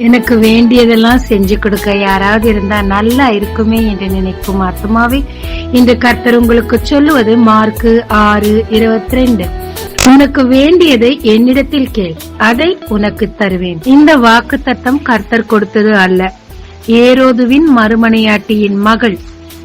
எனக்கு வேண்டியதெல்லாம் செஞ்சு கொடுக்க யாராவது இருந்தா நல்லா இருக்குமே என்று நினைக்கும் ஆத்மாவே இன்று கர்த்தர் உங்களுக்கு சொல்லுவது மார்க்கு ஆறு இருபத்தி ரெண்டு உனக்கு வேண்டியதை என்னிடத்தில் கேள் அதை உனக்கு தருவேன். இந்த வாக்கு தத்தம் கர்த்தர் கொடுத்தது அல்ல. ஏரோதுவின் மறுமனையாட்டியின் மகள்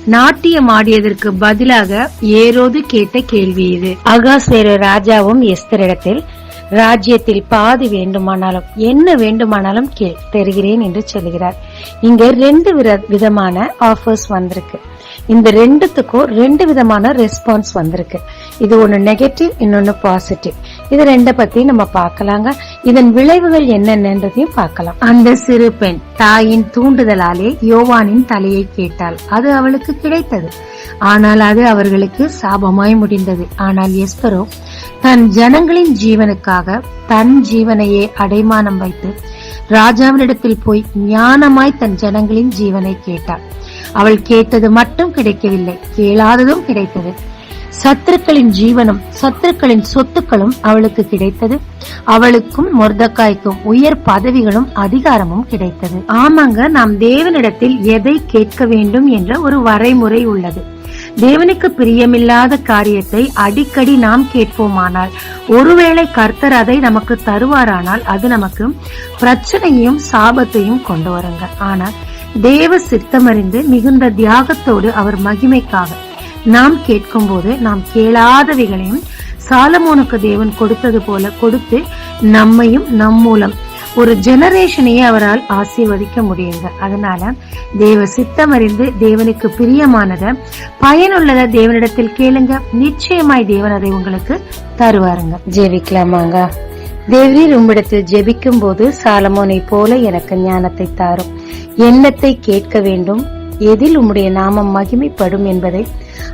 நாட்டியம் ஆடியதற்கு பதிலாக ஏரோது கேட்ட கேள்வி இது. அகாசேர ராஜாவும் எஸ்தரிடத்தில் ராஜ்யத்தில் பாதி வேண்டுமானாலும் என்ன வேண்டுமானாலும் கேள் தருகிறேன் என்று சொல்கிறார் இங்க ரெண்டு விதமான ஆஃபர்ஸ் வந்திருக்கு. இந்த ரெண்டுத்துக்கும் ரெண்டு விதமான ரெஸ்பான்ஸ் வந்திருக்கு. இது ஒன்னு நெகட்டிவ் இன்னொன்னு பாசிட்டிவ் இது ரெண்ட பத்தி நம்ம பார்க்கலாங்க. இதன் விளைவுகள் என்னென்னதையும் பார்க்கலாம். அந்த சிறு பெண் தாயின் தூண்டுதலாலே யோவானின் தலையை கேட்டாள். அது அவளுக்கு கிடைத்தது. ஆனால் அது அவர்களுக்கு சாபமாய் முடிந்தது. ஆனால் எஸ்பரோ தன் ஜனங்களின் ஜீவனுக்காக தன் ஜீவனையே அடைமானம் வைத்து ராஜாவினிடத்தில் போய் ஞானமாய் தன் ஜனங்களின் ஜீவனை கேட்டாள். அவள் கேட்டது மட்டும் கிடைக்கவில்லை கேளாததும் கிடைத்தது. சத்துருக்களின் ஜீவனும் சத்துருக்களின் சொத்துக்களும் அவளுக்கு கிடைத்தது. அவளுக்கும் மொர்தக்காய்க்கும் உயர் பதவிகளும் அதிகாரமும் கிடைத்தது. ஆமாங்க நாம் தேவனிடத்தில் எதை கேட்க வேண்டும் என்ற ஒரு வரைமுறை உள்ளது. தேவனுக்கு பிரியமில்லாத காரியத்தை அடிக்கடி நாம் கேட்போமானால் ஒருவேளை கர்த்தர் அதை நமக்கு தருவாரானால் அது நமக்கு பிரச்சனையும் சாபத்தையும் கொண்டு வருங்க. ஆனால் தேவ சித்தமறிந்து மிகுந்த தியாகத்தோடு அவர் மகிமைக்காக நாம் கேட்கும் போது நாம் கேளாதவைகளையும் சாலமோனுக்கு தேவன் கொடுத்தது போல கொடுத்து நம்மையும் நம் மூலம் ஒரு ஜெனரேஷனையே அவரால் ஆசீர்வதிக்க முடியுங்க. அதனால தேவ சித்தமறிந்து தேவனுக்கு பிரியமானத பயனுள்ளத தேவனிடத்தில் கேளுங்க. நிச்சயமாய் தேவன் அதை உங்களுக்கு தருவாருங்க. ஜெயிக்கலாமாங்க தேவரீர் உம்மிடத்தில் ஜெபிக்கும் போது சாலமோனை போல எனக்கு ஞானத்தை தாரும். எண்ணத்தை கேட்க வேண்டும். எதில் உம்முடைய நாமம் மகிமைப்படும் என்பதை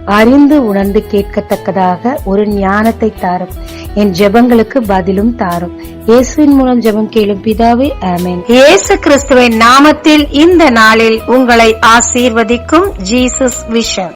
அறிந்து உணர்ந்து கேட்கத்தக்கதாக ஒரு ஞானத்தை தாரும். என் ஜெபங்களுக்கு பதிலும் தாரும். இயேசுவின் மூலம் ஜெபம் கேளும் பிதாவே ஆமேன். இயேசு கிறிஸ்துவின் நாமத்தில் இந்த நாளில் உங்களை ஆசீர்வதிக்கும் ஜீசஸ் விஷன்.